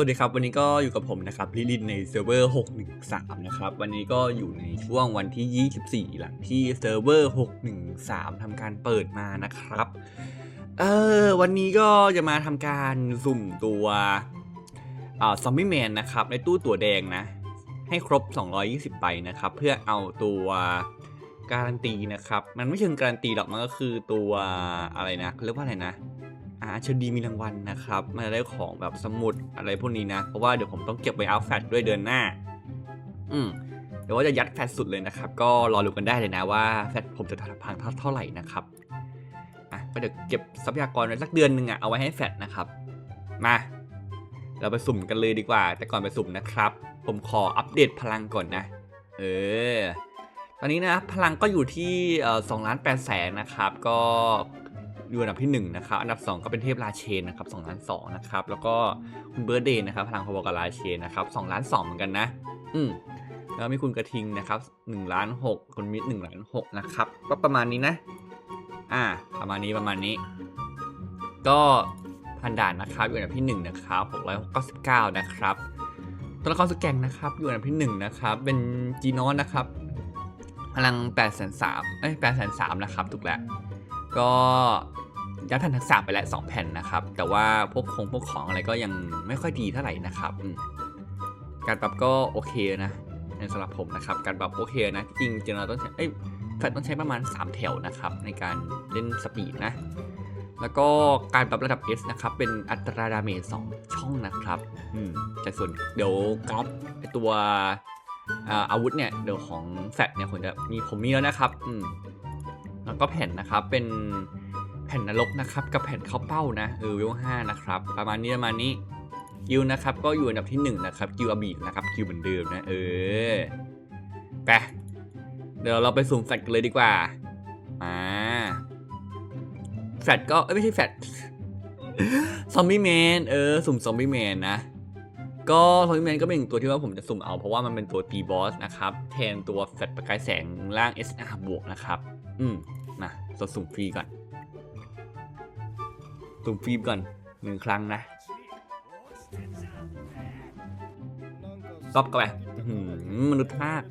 สวัสดีครับวันนี้ก็อยู่กับผมนะครับลิลินในเซิร์ฟเวอร์ 613 นะครับ วันนี้ก็อยู่ในช่วงวันที่ 24 หลังที่เซิร์ฟเวอร์ 613 ทำการเปิดมานะครับ เออวันนี้ก็จะมาทำการสุ่มตัวอ่าซอมบี้แมนนะครับ ในตู้ตัวแดงนะ ให้ครบ 220 ใบนะครับ เพื่อเอาตัวการันตีนะครับ มันไม่เชิงการันตีหรอกมันก็คือตัวอะไรนะเรียกว่าอะไรนะ อาเชดีมีรางวัลนะครับมันจะได้ของแบบสมุดอะไรพวกนี้นะ เพราะว่าเดี๋ยวผมต้องเก็บไว้เอาแฟตด้วยเดือนหน้า อืมเดี๋ยวว่าจะยัดแฟตสุดเลยนะครับ ก็รอดูกันได้เลยนะว่าแฟตผมจะพังเท่าเท่าไหร่นะครับอะก็เดี๋ยวเก็บทรัพยากรไว้สักเดือนหนึ่งอะเอาไว้ให้แฟตนะครับ มา เราไปสุ่มกันเลยดีกว่า แต่ก่อนไปสุ่มนะครับ ผมขออัปเดตพลังก่อนนะ เออตอนนี้นะพลังก็อยู่ที่สองล้านแปดแสนนะครับ ก็ อยู่อันดับที่1นะครับ อันดับ 2 ก็เป็นเทพราเชนนะครับ2ล้าน2นะครับ แล้วก็คุณเบิร์ดเดย์นะครับ พลังพอๆกับราเชนนะครับ2ล้าน2เหมือนกันนะ อืมแล้วมีคุณกระทิงนะครับ1ล้าน6คุณมิตร1ล้าน6นะครับ ก็ประมาณนี้นะ อ่า ประมาณนี้ประมาณนี้ ก็พันด่านนะครับอยู่อันดับที่1นะครับ699 นะครับ ตัวละครสแกนนะครับ อยู่อันดับที่1นะครับ เป็นจีนอนนะครับ พลัง8 3 0 0เอ้ย8 3 0 0 นะครับ ถูกแล้วก็ ยัดแผ่นทักษะไปแล้ว2แผ่นนะครับ แต่ว่าพวกคงพวกของอะไรก็ยังไม่ค่อยดีเท่าไหร่นะครับ การปรับก็โอเคนะในสำหรับผมนะครับ การปรับโอเคนะจริงจริงเราต้องใช้เอ้ยแฟลต้องใช้ประมาณ 3 แถวนะครับ ในการเล่นสปีดนะ แล้วก็การปรับระดับ S นะครับ เป็นอัตราดาเมจ2ช่องนะครับอืมแต่ส่วนเดี๋ยวกราฟตัวอาวุธเนี่ยเดี๋ยวของแฟลเนี่ยผมจะมีผมมีแล้วนะครับอืมแล้วก็แผ่นนะครับเป็น แผ่นนรกนะครับ กับแผ่นเข้าเป้านะเออเวลห้านะครับ ประมาณนี้ประมาณนี้กิวนะครับ ก็อยู่อันดับที่1นะครับกิวอบีนะครับกิวเหมือนเดิมนะ เออไปเดี๋ยวเราไปสุ่มแฟลชกันเลยดีกว่ามาแฟลชก็เอ้ยไม่ใช่แฟลชซอมบี้แมนเออสุ่มซอมบี้แมนนะก็ซอมบี้แมนก็เป็นอีกตัวที่ว่าผมจะสุ่มเอาเพราะว่ามันเป็นตัวตีบอสนะครับ แทนตัวแฟลชประกายแสงล่าง SR บวกนะครับ อืมมาเราสุ่มฟรีก่อน สุ่มฟรีก่อนหนึ่งครั้งนะก๊อปกันไปมนุษย์ภาค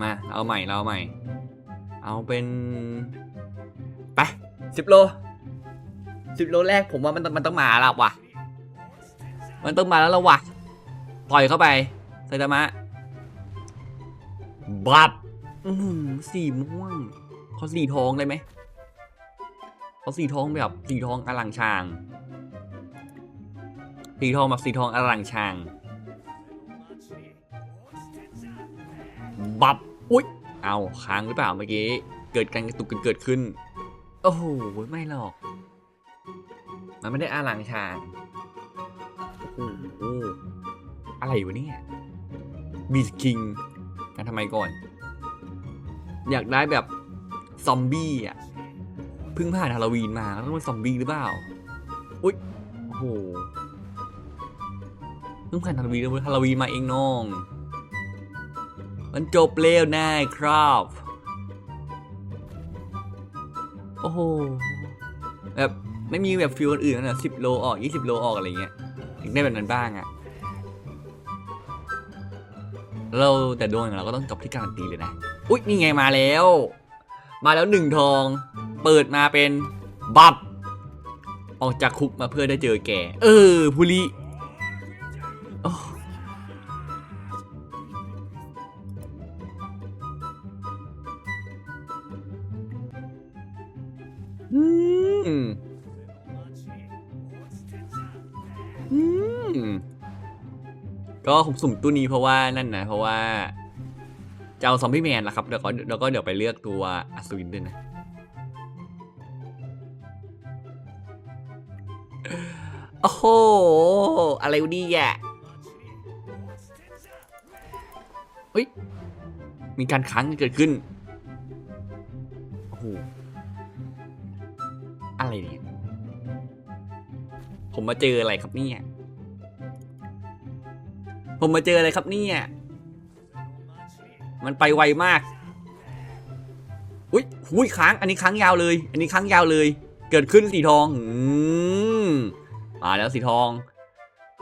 มา เอาใหม่ เราเอาใหม่ เอาเป็นไปสิบโลสิบโลแรกผมว่ามันต้องมันต้องมาแล้วว่ะ มันต้องมาแล้วละว่ะปล่อยเข้าไปไซตามะบับสีม่วงเขาสีทองได้ไหม เขาสีทองแบบสีทองอลังชาง สีทองแบบสีทองอลังชาง บับ อุ๊ย เอาค้างหรือเปล่าเมื่อกี้ เกิดการกระตุกกันเกิดขึ้น โอ้โห ไม่หรอก มันไม่ได้อลังชางโอ้โหอะไรวะเนี่ยบีสคิงกันทำไมก่อน อยากได้แบบ ซอมบี้อะ เพิ่งผ่านฮาโลวีนมาแล้วต้องเป็นซอมบี้หรือเปล่า อุ๊ย โอ้โห เพิ่งผ่านฮาโลวีนแล้วฮาโลวีนมาเองน้อง มันจบเร็วแน่ครับ โอ้โห แบบไม่มีแบบฟิลอื่นนะสิบโลออกยี่สิบโลออกอะไรเงี้ยอยากได้แบบนั้นบ้างอะเราแต่ดวงองเราก็ต้องจบที่การันตีเลยนะ อุ๊ย นี่ไงมาแล้ว มาแล้วหนึ่งทอง เปิดมาเป็นบับออกจากคุกมาเพื่อได้เจอแก เออภูริโอ้อืมอืมก็ผมสุ่มตู้นี้เพราะว่านั่นนะเพราะว่าจะเอาซอมบี้แมนละครับ แล้วก็แล้วก็เดี๋ยวไปเลือกตัวอัศวินด้วยนะ ห อะไรวะเนี่อะเฮ้ย มีการค้างเกิดขึ้น โอ้โห อะไรเนี่ย ผมมาเจออะไรครับเนี่ย ผมมาเจออะไรครับเนี่ย มันไปไวมาก อุ้ยอุ้ยค้าง อันนี้ค้างยาวเลย อันนี้ค้างยาวเลย เกิดขึ้นสีทองอืม มาแล้วสีทอง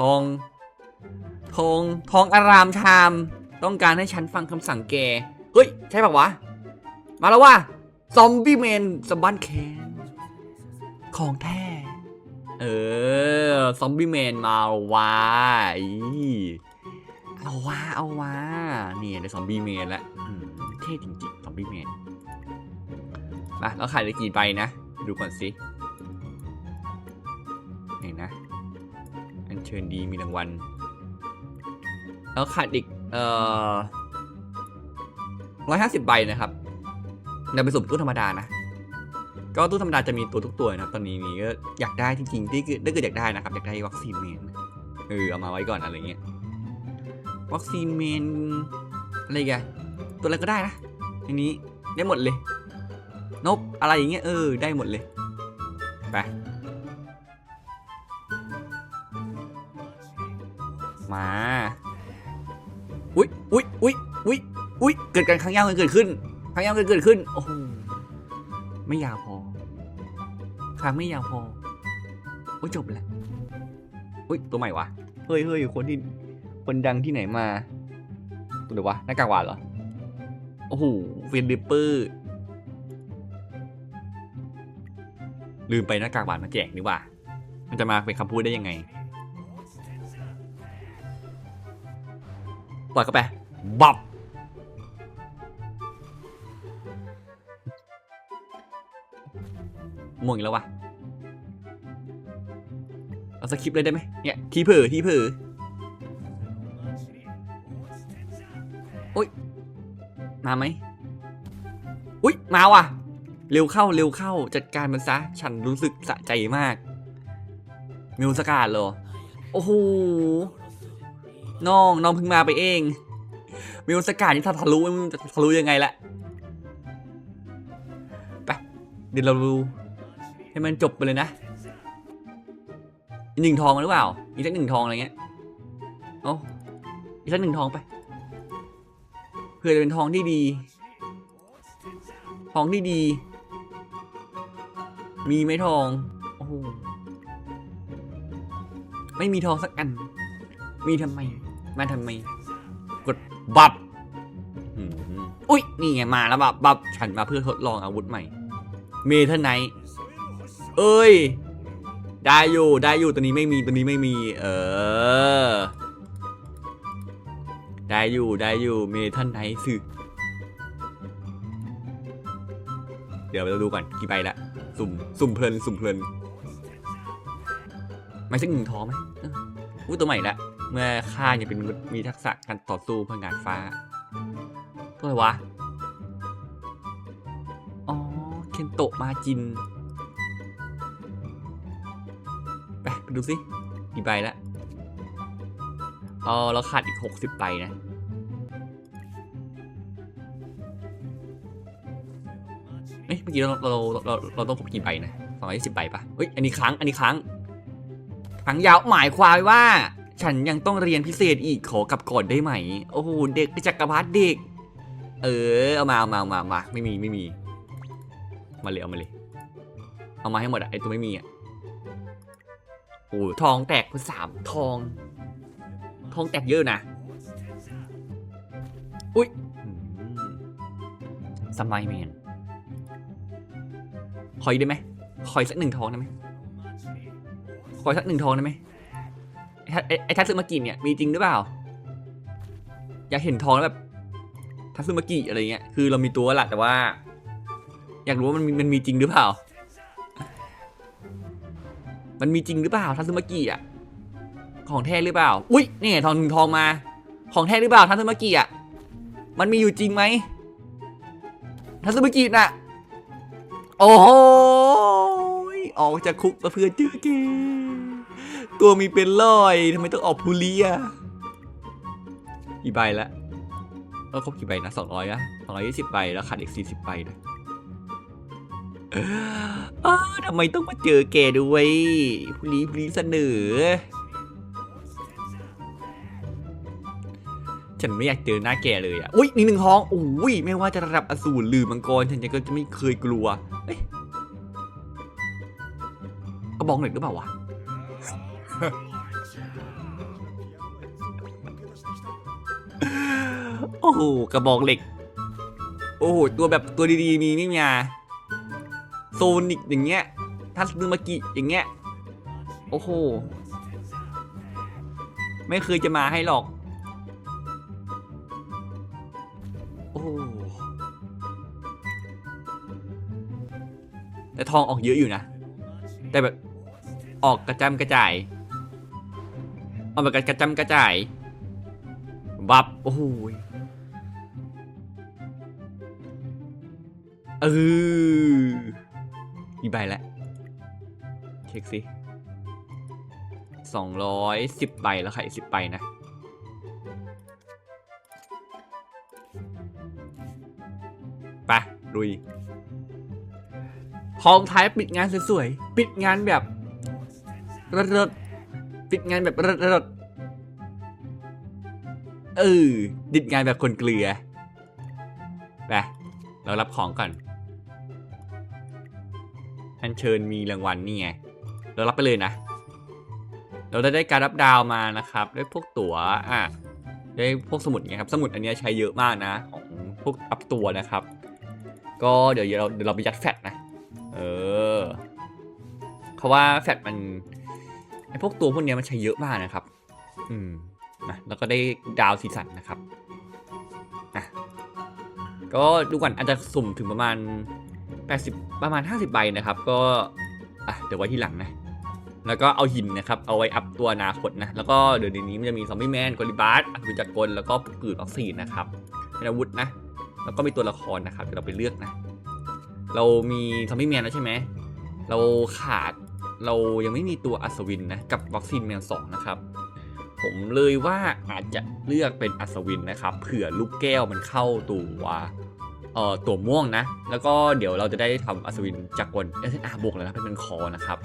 ทอง ทอง ทองอารามชาม ต้องการให้ฉันฟังคำสั่งแก เฮ้ย ใช่ปะวะ มาแล้วว่ะซอมบี้แมนสบันแคนของแท้ เออ ซอมบี้แมนมาว่ะอีเอาว่ะเอาว่ะเนี่ยได้ซอมบี้แมนแล้วเท่จริงๆ ซอมบี้แมนมาแล้วขายได้กี่ใบนะ ดูก่อนสิ นี่นะ อันเชิญดีมีรางวัล แล้วขาดอีก เอ่อร้อยห้าสิบใบนะครับนำไปสุ่มตู้ธรรมดานะ ก็ตู้ธรรมดาจะมีตัวทุกตัวนะครับตอนนี้นี่ก็อยากได้จริงๆที่คือถ้เกิดอยากได้นะครับ อยากได้วัคซีนเมนเออเอามาไว้ก่อนอะไรเงี้ย วัคซีนเมนอะไรแกนตัวอะไรก็ได้นะทีนี้ได้หมดเลยนกอะไรอย่างเงี้ยเออ ได้หมดเลย ไป มา อุ๊ยอุ๊ยอุ๊ยอุ๊ยอุ๊ยเกิดการครั้งยาวเกิดขึ้นครั้งยาวเกิดขึ้น โอ้โห ไม่ยาวพอครั้งไม่ยาวพอ โอ้ยจบแล้วอุ๊ยตัวใหม่วะ เฮ้ยเฮ้ยคนที่ คนดังที่ไหนมา ตัวเดี๋ยววะหน้ากากหวานเหรอ โอ้โหเวนดิปเปอร์ลืมไปหน้ากากหวานมาแจกนี่ว่า มันจะมาเป็นคำพูดได้ยังไง ปล่อยเข้าไปบับม่วงอีกแล้ววะเอาสคริปเลยได้ไหมเนี่ยทีเผลอทีเผลอโอ๊ยมาไหมอุ๊ยมาว่ะ เร็วเข้าเร็วเข้าจัดการมันซะ ฉันรู้สึกสะใจมากมิวสกาดเหรอ โอ้โห น้องน้องเพิ่งมาไปเองมิวสกาดนี่ถ้าทะลุมันจะทะลุยังไงละไปเดี๋ยวเราดูให้มันจบไปเลยนะหนึ่งทองหรือเปล่า อีกสักหนึ่งทองอะไรเงี้ยเอาอีกสักหนึ่งทองไปเพื่อจะเป็นทองที่ดี ทองที่ดี มีไหมทองโอ้โหไม่มีทองสักอัน มีทำไม มาทำไม กดบับอืมอุ๊ยนี่ไงมาแล้วบับบับฉันมาเพื่อทดลองอาวุธใหม่ เมทัลไนท์เอ้ย ได้อยู่ได้อยู่ตัวนี้ไม่มีตัวนี้ไม่มี เออ ได้อยู่ได้อยู่เมทัลไนท์สึกเดี๋ยวเราดูก่อนกี่ใบละสุ่มสุ่มเพลินสุ่มเพลินไม่ใช่หนึ่งท้องไหมเอออุ้ยตัวใหม่ละ เมื่อข้าเนี่ยเป็นมนุษย์มีทักษะการต่อสู้พลังงานฟ้าตัวอะไรวะ อ๋อ เคนโตะมาจิน ไปไปดูสิกี่ใบละอ๋อเราขาดอีกหกสิบใบนะเอ๊ะเมื่อกี้เราเราเราเราต้องครบกี่ใบนะสองร้อยสิบใบปะเฮ้ย อันนี้ครั้งอันนี้ครั้งครั้งยาวหมายความว่า ฉันยังต้องเรียนพิเศษอีกขอกลับก่อนได้ไหม โอ้โหเด็กจักรพรรดิเด็ก เออเอามาเอามาเอามามาไม่มีไม่มี มาเลยเอามาเลย เอามาให้หมดอะไอตัวไม่มีอะโอ้ทองแตกสามทอง ทองแตกเยอะนะ อุ้ยสมัยแมนขออีกได้ไหมขออีกสักหนึ่งทองได้ไหมขออีกสักหนึ่งทองได้ไหม ไอ้ทัศไอ้ทัตสึมากิเนี่ยมีจริงหรือเปล่า อยากเห็นทองแล้วแบบทัตสึมากิอะไรเงี้ยคือเรามีตัวแหละแต่ว่า อยากรู้ว่ามันมันมีจริงหรือเปล่า มันมีจริงหรือเปล่าทัตสึมากิอะของแท้หรือเปล่า อุ้ยนี่ทองหนึ่งทองมา ของแท้หรือเปล่าทัตสึมากิอะมันมีอยู่จริงไหมทัตสึมากิน่ะ โอ้โหออกจากคุกมาเพื่อเจอเก ตัวมีเป็นร้อยทำไมต้องออกพูเลียกี่ใบละเออครบกี่ใบนะสองร้อยนะสองร้อยยี่สิบใบแล้วขาดอีกสี่สิบใบนะเออทำไมต้องมาเจอแกด้วยผู้ลีผู้ลีเสนอฉันไม่อยากเจอหน้าแกเลยอะ อุ้ยนี่หนึ่งท้อง อุ้ยไม่ว่าจะระดับอสูรหรือมังกร ฉันก็จะไม่เคยกลัว เอ้ยกระบองเหล็กหรือเปล่าวะ โอ้โหกระบอกเหล็ก โอ้โหตัวแบบตัวดีๆมีไม่มาโซนิกอย่างเงี้ยทัสนึมากิอย่างเงี้ยโอ้โหไม่เคยจะมาให้หรอก โอ้แต่ทองออกเยอะอยู่นะ แต่แบบออกกระจำกระจายออกแบบกระจำกระจาย บับ โอ้โห เออมีใบแล้วเช็คสิสองร้อยสิบใบแล้วค่ะอีกสิบใบนะไปลุยพองท้ายปิดงานสวยๆ ปิดงานแบบเรดๆปิดงานแบบเรดๆเออดิดงานแบบคนเกลือ ไป เรารับของก่อน อันเชิญมีรางวัลนี่ไง เรารับไปเลยนะ เราได้ได้การรับดาวมานะครับ ได้พวกตั๋วอะได้พวกสมุดไงครับ สมุดอันนี้ใช้เยอะมากนะ ของพวกอัพตัวนะครับ ก็เดี๋ยวเราเดี๋ยวเราไปยัดแฟตนะ เออเพราะว่าแฟตมันไอพวกตัวพวกเนี้ยมันใช้เยอะมากนะครับ อืมนะแล้วก็ได้ดาวสีสันนะครับอะก็ดูก่อนอาจจะสุ่มถึงประมาณ 80 ประมาณ 50 ใบนะครับ ก็อะเดี๋ยวไว้ที่หลังนะ แล้วก็เอาหินนะครับ เอาไว้อัพตัวนาคตนะ แล้วก็เดี๋ยวนี้มันจะมีซอมบี้แมนกอริบาร์อัศวิจักรกลแล้วก็ปืนออกซีนนะครับเป็นอาวุธนะ แล้วก็มีตัวละครนะครับเดี๋ยวเราไปเลือกนะ เรามีซอมบี้แมนแล้วใช่ไหม เราขาดเรายังไม่มีตัวอัศวินนะกับวัคซีนแมนสองนะครับผมเลยว่าอาจจะเลือกเป็นอัศวินนะครับเผื่อลูกแก้วมันเข้าตัว เอ่อตัวม่วงนะ แล้วก็เดี๋ยวเราจะได้ทำอัศวินจักรกลเอสเอาบวกเลยนะเป็นคอนะครับ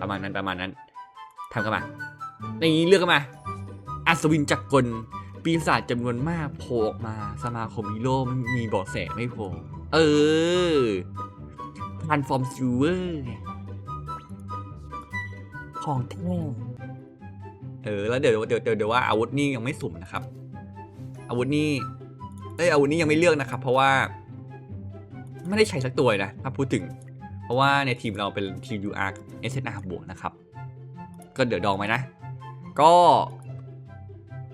ประมาณนั้นประมาณนั้นทำกันมาในนี้เลือกกันมา อัศวินจักรกลปีศาจจำนวนมากโผล่ออกมาสมาคมฮีโร่ไม่มีเบาะแสไม่โผล่เออพันฟอร์มซิวเวอร์ของแท้เออ แล้วเดี๋ยวเดี๋ยวเดี๋ยวเดี๋ยวว่าอาวุธนี่ยังไม่สุ่มนะครับ อาวุธนี่ เอ้ยอาวุธนี่ยังไม่เลือกนะครับ เพราะว่าไม่ได้ใช้สักตัวนะถ้าพูดถึง เพราะว่าในทีมเราเป็นทีม UR SNR บวกนะครับ ก็เดี๋ยวดองไว้นะ ก็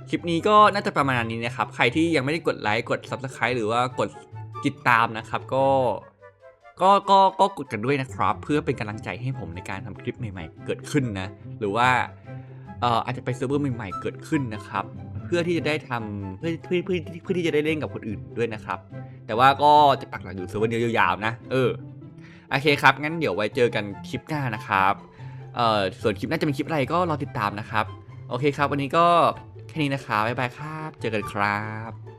คลิปนี้ก็น่าจะประมาณนี้นะครับ ใครที่ยังไม่ได้กดไลค์กด Subscribe หรือว่ากดติดตามนะครับ ก็ก็ก็ก็กดกันด้วยนะครับ เพื่อเป็นกำลังใจให้ผมในการทำคลิปใหม่ ๆ เกิดขึ้นนะ หรือว่าอาจจะไปเซิร์ฟเวอร์ใหม่ ๆ เกิดขึ้นนะครับ เพื่อที่จะได้ทำเพื่อเพื่อเพื่อเพื่อที่จะได้เล่นกับคนอื่นด้วยนะครับ แต่ว่าก็จะปักหลักอยู่เซิร์ฟเวอร์นี้ยาวๆนะ เออโอเคครับ งั้นเดี๋ยวไว้เจอกันคลิปหน้านะครับเอ่อส่วนคลิปหน้าจะเป็นคลิปอะไรก็รอติดตามนะครับ โอเคครับ วันนี้ก็แค่นี้นะครับบ๊ายบายครับ เจอกันครับ